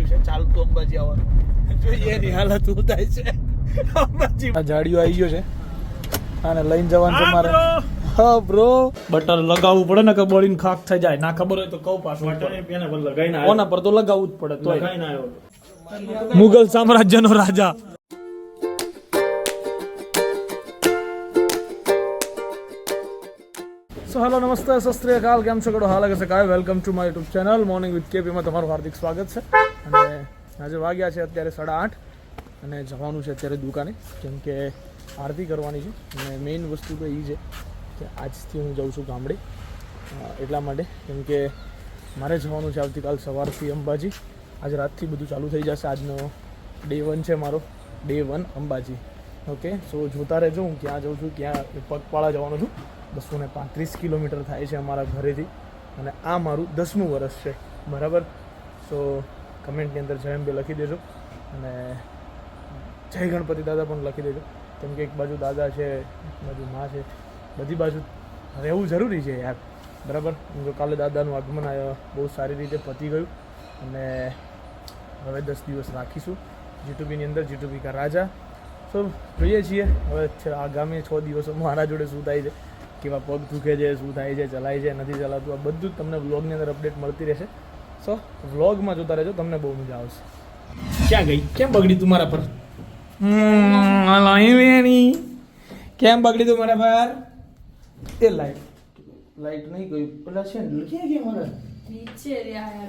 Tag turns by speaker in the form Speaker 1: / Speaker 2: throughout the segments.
Speaker 1: આવ્યું છે ચાલતું અંબાજી આવવાનું. જોઈએ એની હાલત શું થાય છે. અંબાજી આ જાડીઓ આવી ગયો છે. આને લઈને જવાનું છે મારે. હા બ્રો બટર લગાવવું પડે ને કે બળીને ખાક થઈ જાય. ના ખબર હોય તો કહું પાછું. ઓના પર તો લગાવવું જ પડે તોય. મુગલ સામ્રાજ્યનો રાજા. સો હેલો નમસ્તે સત શ્રી અકાલ. કેમ છો? કડો હાલ કે કાય welcome to my YouTube channel morning with કેપીમાં તમારું હાર્દિક સ્વાગત છે. આજે વાગ્યા છે અત્યારે સાડા આઠ અને જવાનું છે અત્યારે દુકાને, કેમ કે આરતી કરવાની છે. અને મેઇન વસ્તુ તો એ છે કે આજથી હું જાઉં છું ગામડે. એટલા માટે, કેમ કે મારે જવાનું છે આવતીકાલ સવારથી અંબાજી. આજ રાતથી બધું ચાલુ થઈ જશે. આજનો ડે વન છે મારો. Day one Ambaji. Okay so જોતા રહેજો. હું ક્યાં જાઉં છું, ક્યાં પગપાળા જવાનો છું. બસો ને પાંત્રીસ કિલોમીટર થાય છે અમારા ઘરેથી. અને આ મારું દસમું વર્ષ છે. બરાબર? સો કમેન્ટની અંદર જય અંબે લખી દેજો. અને જય ગણપતિ દાદા પણ લખી દેજો. કેમ કે એક બાજુ દાદા છે, એક બાજુ મા છે. બધી બાજુ રહેવું જરૂરી છે યાર. બરાબર? જો કાલે દાદાનું આગમન બહુ સારી રીતે પતી ગયું. અને હવે દસ દિવસ રાખીશું જીટુબીની અંદર જીટુબી કા રાજા. સો જોઈએ છીએ. હવે આગામી છ દિવસો મારા જોડે શું થાય છે, કેવા પગ દુખે છે, શું થાય છે, ચલાય છે, નથી ચલાતું. આ બધું જ તમને વ્લોગની અંદર અપડેટ મળતી રહેશે. સો વ્લોગમાં જોતા રહેજો તમને બહુ મજા આવશે. ક્યાં ગઈ? કેમ બગડી તું મારા પર? વેણી કેમ બગડી તું મારા પર? એ લાઈટ લાઈટ નહીં ગઈ. પેલા છે ને ક્યાં ગયા મારા?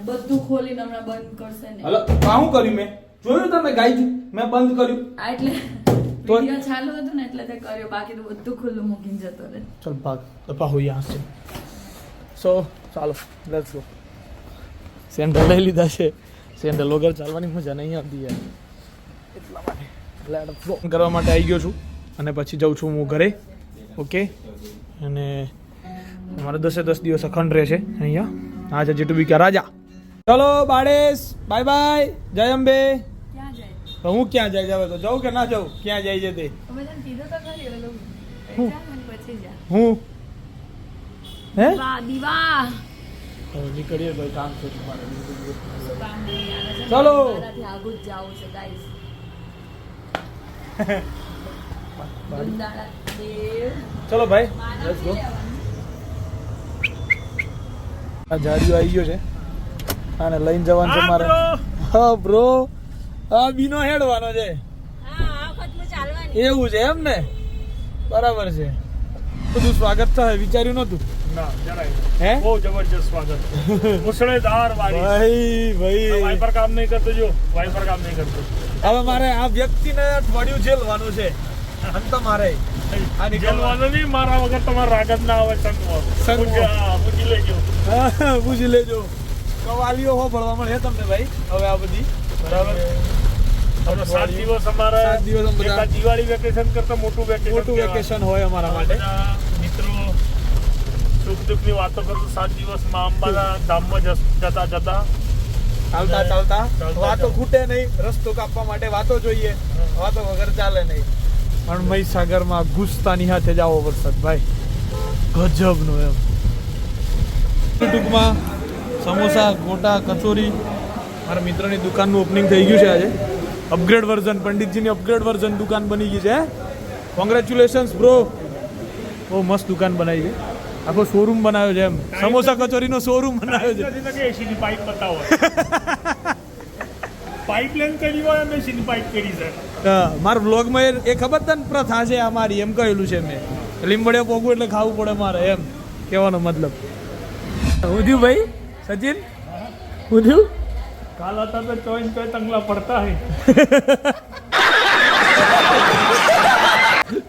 Speaker 2: બધું ખોલી હમણાં બંધ કરશે ને.
Speaker 1: હલો હું કર્યું મેં? જોયું તમે ગાઈ મેં બંધ કર્યું.
Speaker 2: આ એટલે વિડિયો ચાલુ હતો ને એટલે તે કર્યો. બાકી તો બધું ખુલ્લું મૂકીને જતો રહે.
Speaker 1: ચલ ભાગ. તો સો ચાલો લેટ્સ ગો સેન્ડલ લઈ લીધા છે. સેન્ડલ વગર ચાલવાની મજા નહીં આવતી યાર. એટલા માટે. એટલે ફોન કરવા માટે આવી ગયો છું અને પછી જાઉં છું હું ઘરે. ઓકે અને અમારે દસે દસ દિવસ અખંડ રહે છે અહીંયા. આજે છે બી ક્યાં? રાજા. ચલો બાળેશ બાય બાય. જય અંબે. તો હું ક્યાં જાય? જાવ તો જાઉં કે ના જાઉં? ક્યાં જાય છે તે? હું? હું? હે? નીકળીએ ભાઈ કામ છે તમારે. ચાલો.
Speaker 2: મારાથી આગું જ જાવું છે ગાઈસ
Speaker 1: ચલો ભાઈ લેટ્સ ગો આ જાડીઓ આવી ગયો છે. આને લઈને જવાનું છે મારે. હા બ્રો હા બીનો હેડવાનો છે. એવું છે એમ ને? બરાબર છે. બધું સ્વાગત થાય વિચાર્યું નતું હે?
Speaker 3: બહુ જબરજસ્ત સ્વાગત મુસળેધાર વારી
Speaker 1: ભાઈ ભાઈ.
Speaker 3: વાઇપર કામ નહીં કરતું જો. વાઇપર કામ નહીં કરતું.
Speaker 1: હવે મારે આ વ્યક્તિને અઠવાડિયું જેલવાનું છે. અંત મારે
Speaker 3: જેલવાનો નહીં મારા વગર તમારા રાગ ના આવે સંગમાં
Speaker 1: સંગમાં.
Speaker 3: પૂજી- હા, પૂજી લેજો.
Speaker 1: કવાલીઓ હો ભણવા મળે તમને ભાઈ? હવે આ બધી. બરાબર?
Speaker 3: સાત દિવસ અમારા દિવાળી વેકેશન કરતા મોટું વેકેશન
Speaker 1: મોટું વેકેશન હોય અમારા માટે.
Speaker 3: સુખ દુઃખની વાતો કરું સાત દિવસમાં અંબાના ધામમાં જતા જતા.
Speaker 1: ચાલતા ચાલતા. વાતો ખૂટે નહીં રસ્તો કાપવા માટે વાતો જોઈએ. વાતો વગર ચાલે નહીં. પણ મહીસાગરમાં ગુસ્તાની હાથે જાવો વરસાદ ભાઈ. ગજબનો એમ. ટૂંકમાં સમોસા ગોટા કચોરી. મારા મિત્રની દુકાનનું ઓપનિંગ થઈ ગયું છે આજે. અપગ્રેડ વર્ઝન પંડિતજીની અપગ્રેડ વર્ઝન દુકાન બની ગઈ છે કોંગ્રેચ્યુલેશન્સ બ્રો બહુ મસ્ત દુકાન બનાવી છે. આખો શોરૂમ બનાવ્યો છે એમ. સમોસા કચોરીનો શોરૂમ બનાવ્યો છે.
Speaker 3: એસીની પાઇપ બતાવો. પાઇપ લાઈન કરી હોય અમે એસીની પાઇપ કરી છે.
Speaker 1: મારા વ્લોગમાં એ- ખબર તને પ્રથા છે અમારી એમ કહેલું છે મેં. લીંબડિયા પોગું એટલે ખાવું પડે મારે એમ. કહેવાનો મતલબ. હું ભાઈ સચિન? થયું
Speaker 3: કાલ હતા તો ચોઈન ચોઈ તંગલા પડતા હે.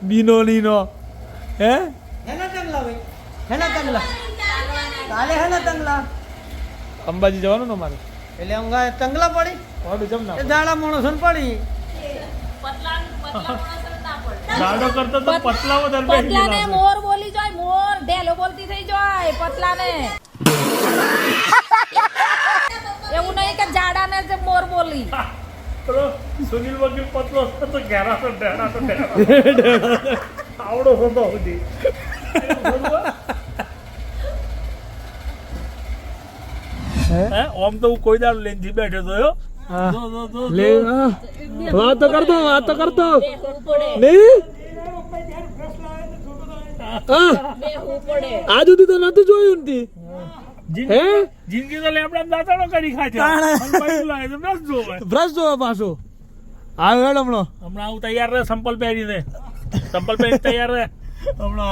Speaker 1: બીનો નીનો હે?
Speaker 4: હેના તંગલા? કાલે હેના તંગલા?
Speaker 1: અંબાજી જવાનું ને મારે.
Speaker 4: એટલે ગાય તંગલા પડી?
Speaker 1: વાડું જમ ના
Speaker 4: દાડા માણસો ને પડી.
Speaker 3: દાડો કરતો તો પતલા વધારે બેસી
Speaker 5: પતલાને મોર બોલી જાય મોર ઢેલો બોલતી થઈ જાય પતલાને. એવું નહીં કે જાડાને જે મોર બોલી.
Speaker 3: સુનિલ વકીલ પતલો તો ઘેરા તો ઢેડા તો ઢેડા આવડો હતો સુધી.
Speaker 1: હે?
Speaker 3: ઓમ તો હું કોઈ દાડો લેનથી બેઠો તો
Speaker 1: લે. વાતો કરતો વાતો કરતો નહીં હા. આ સુધી તો નતું જોયું હે?
Speaker 3: જિંદગી તો લેમડા દાંતણો કરી બ્રશ જોવે.
Speaker 1: બ્રશ જોવા પાછો. આવ્યો હેડ હમણો.
Speaker 3: હમણાં હું તૈયાર રહે સંપલ પહેરીને. સંપલ પહેરી તૈયાર રહે.
Speaker 1: હમણાં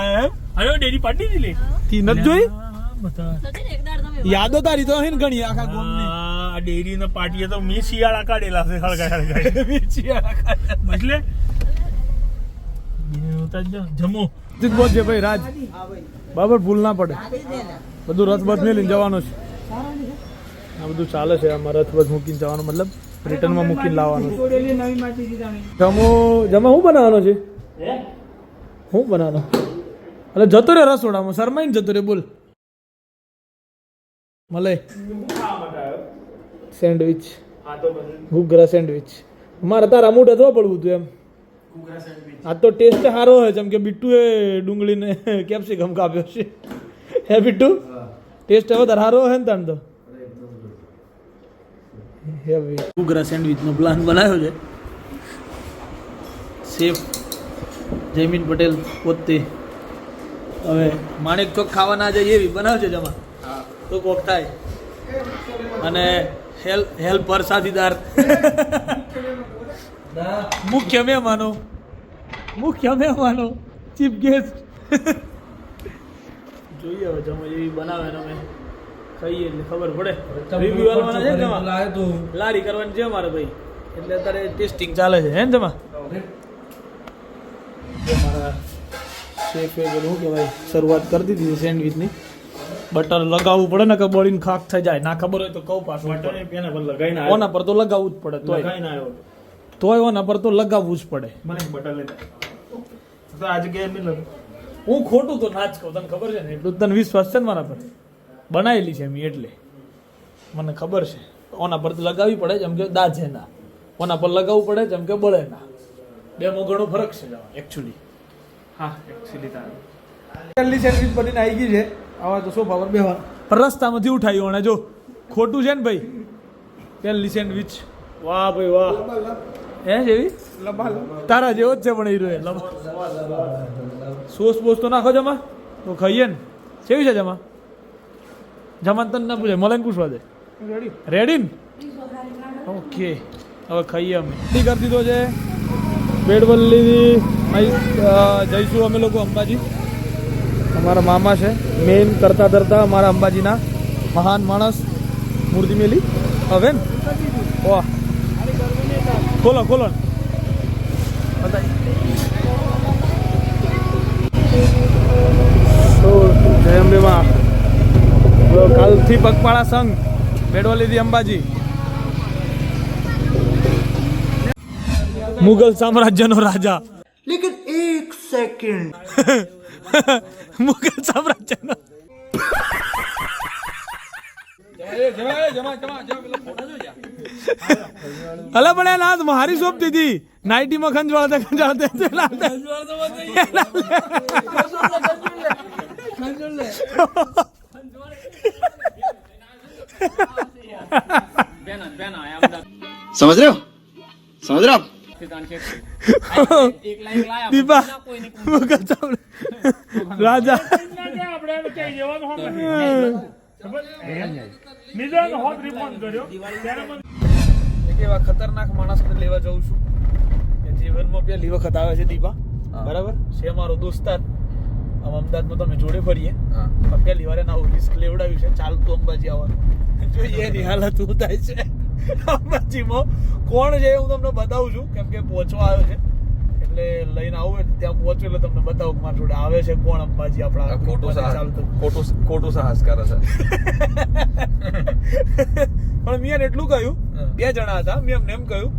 Speaker 1: આવ્યો
Speaker 3: ડેરી પાડી દીધી
Speaker 1: તી નથી જોઈ. યાદો તારી તો હે ને ઘણી આખા ગોમની.
Speaker 3: આ ડેરી ને પાટીએ તો મેં શિયાળા કાઢેલા છે હળગાય શિયાળા એટલે? જમો.
Speaker 1: તું બોલ છે ભાઈ રાજ. બરાબર ભૂલ ના પડે. બધું રથ બથ લઈને જવાનું છે. આ બધું ચાલે છે આમાં રથ બથ મૂકીને જવાનું મતલબ રિટર્નમાં મૂકીને લાવવાનું છે. જમો જમા શું બનાવવાનો છે? શું બનાવવાનો? એટલે જતો રે રસોડામાં શરમાઈને જતો રે બોલ. મલે સેન્ડવિચ. ઘૂઘરા સેન્ડવિચ. મારે તારા મોઢે અથવા પડવું હતું એમ. આ તો ટેસ્ટ સારો હોય જેમ કે બિટ્ટુએ ડુંગળીને કેપ્સિકમ કાપ્યો છે. હે બિટ્ટુ ટેસ્ટ હવે તારા સારો હોય ને તાણ તો? હેવી ઘૂઘરા સેન્ડવિચનો પ્લાન બનાવ્યો છે. સેફ જયમીન પટેલ પોતે. હવે માણેક ચોક ખાવા ના જાય એવી બનાવજો જમા તો કોક થાય. અને હેલ્પ હેલ્પર સાથીદાર. મુખ્ય મહેમાનો. મુખ્ય મહેમાનો. Chief guest. જોઈએ હવે જમો એવી બનાવે અમે. ખાઈએ એટલે ખબર પડે. રિવ્યુ આવવાના છે જમા લારી કરવાની છે મારે ભાઈ. એટલે અત્યારે ટેસ્ટિંગ ચાલે છે. હે ને જમા મારા શેફે શું કહેવાય? શરૂઆત કરી દીધી સેન્ડવિચની બટર લગાવવું પડે ને કે બળીને ખાક થઈ જાય. ના ખબર હોય તો કહું પાછું.
Speaker 3: બટર પેને પર લગાઈને
Speaker 1: ઓના પર તો લગાવવું જ પડે તોય.
Speaker 3: લગાઈને આવ્યો.
Speaker 1: તોય ઓના પર તો લગાવવું જ પડે.
Speaker 3: મને બટર લેતા તો એમ
Speaker 1: હું ખોટું તો ના જ કહું. તને ખબર છે ને? એટલું તને વિશ્વાસ છે ને મારા પર? બનાવેલી છે મેં એટલે. મને ખબર છે. ઓના પર તો લગાવવી પડે જેમ કે દાજે ના. ઓના પર લગાવવું પડે જેમ કે બળે ના. બેમાં ઘણો ફરક છે. એકચ્યુઅલી
Speaker 3: હા એકચ્યુઅલી તારે.
Speaker 1: સેન્ડવિચ બનીને આવી ગઈ છે. આવા તો સોફા પર બેવા? પણ રસ્તામાંથી ઉઠાયું અને જો ખોટું છે ને ભાઈ? પહેલી સેન્ડવિચ વાહ ભાઈ વાહ. હે જેવી? તારા જેવો જ છે પણ હીરો એ. સોસ બોસ તો નાખો જમા? તો ખાઈએ ને. કેવી છે જમા? જમા તને ના પૂછે મને પૂછવા દે. રેડી ને? ઓકે હવે ખાઈએ અમે. રેડી કરી દીધો છે. બેડવલ્લી જઈશું અમે લોકો અંબાજી. અમારા મામા છે. મેઇન કરતા ધરતા અમારા અંબાજીના મહાન માણસ મૂર્તિ મેલી. હવે વાહ. ખોલો ખોલો. તો જય અંબેમાં કાલથી પગપાળા સંઘ બેડોલીથી અંબાજી. મુગલ સામ્રાજ્યનો રાજા.
Speaker 4: લેકિન એક સેકન્ડ.
Speaker 1: મુઘલ સામ્રાજ્યનો. અલા પણ એના હાથ મારી શોપ દીધી નાઇટી માં ખંજવાળતે
Speaker 6: ખંજવાળતે સમજ રહ્યો? સમજ રહ્યો?
Speaker 1: દીપા મુગલ ચાવડા રાજા. એક એવા ખતરનાક માણસને લેવા જઉં છું. કે જીવનમાં પહેલી વખત આવે છે દીપા. બરાબર? છે મારો દોસ્તાર. આમ અમદાવાદમાં તમે જોડે ફરીએ. પહેલી વાર એના રિસ્ક લેવડાવ્યું છે. ચાલતું અંબાજી આવવાનું. જોઈએ એની હાલત શું થાય છે. અંબાજીમાં કોણ છે એ હું તમને બતાવું છું. કેમ કે પહોંચવા આવ્યો છે. એટલે લઈને આવું ત્યાં પહોંચું એટલે તમને બતાવું કે મારા જોડે આવે છે કોણ અંબાજી આપણા
Speaker 7: ખોટું સાહસ. ખોટું ખોટું સાહસ કરે છે.
Speaker 1: પણ મેં એટલું કહ્યું બે જણા હતા મેં એમને એમ કહ્યું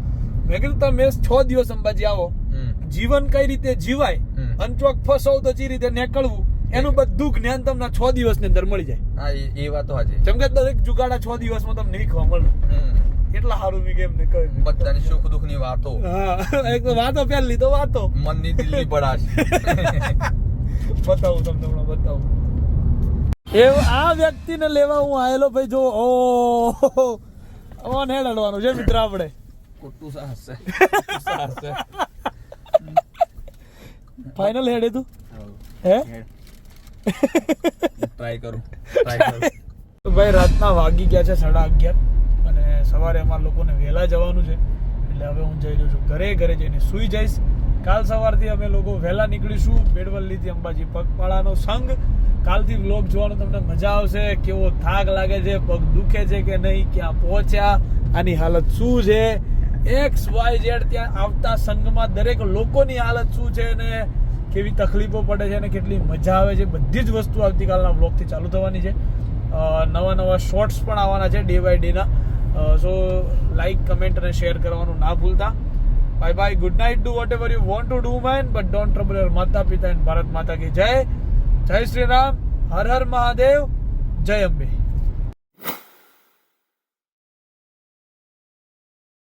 Speaker 1: મેં કીધું તમે છ દિવસ અંબાજી આવો. જીવન કઈ રીતે જીવાય. અનચોક ફસાવ તો જે રીતે નીકળવું એનું બધું જ્ઞાન તમને છ દિવસની અંદર મળી જાય.
Speaker 7: હા એ વાત તો હાજી
Speaker 1: જેમ કે દરેક જુગાડા છ દિવસમાં તમને શીખવા મળે. એટલા સારું મેં કેમ ને કહ્યું
Speaker 7: બધાની સુખ દુઃખની વાતો.
Speaker 1: હા એક તો વાતો પહેલી તો વાતો.
Speaker 7: મનની દિલ્હી પડાશ
Speaker 1: બતાવું તમને હમણાં બતાવું. એ આ વ્યક્તિને લેવા હું આવેલો ભાઈ જો ઓ ઓન હેડ હડવાનું છે મિત્ર આપણે.
Speaker 7: છે. ખોટું સાહસ છે.
Speaker 1: ફાઇનલ હેડ તું? હે.
Speaker 7: ટ્રાય કરું ટ્રાય કરું.
Speaker 1: ભાઈ રાતના વાગી ગયા છે સાડા અગિયાર. સવારે અમારા લોકોને વહેલા જવાનું છે. એટલે હવે હું જઈ રહ્યો છું ઘરે ઘરે જઈને સૂઈ જઈશ. કાલ સવારથી અમે લોકો વહેલા નીકળીશું. બેડવલ્લીથી અંબાજી પગપાળાનો સંઘ કાલથી વ્લોગ જોવાનું તમને મજા આવશે. કેવો થાક લાગે છે, પગ દુખે છે કે નહીં, ક્યાં પહોંચ્યા, આની હાલત શું છે? એક્સ વાય ઝેડ ત્યાં આવતા સંઘમાં દરેક લોકોની હાલત શું છે અને કેવી તકલીફો પડે છે અને કેટલી મજા આવે છે, બધી જ વસ્તુ આવતીકાલના બ્લોગથી ચાલુ થવાની છે. નવા નવા શોર્ટ્સ પણ આવવાના છે ડે બાય ડેના. સો લાઈક કમેન્ટ અને શેર કરવાનું ના ભૂલતા. Bye bye good night do whatever you want to do man but don't trouble your માતા પિતા એન્ડ ભારત માતા કી જય. જય શ્રી રામ, હર હર મહાદેવ, જય અંબે.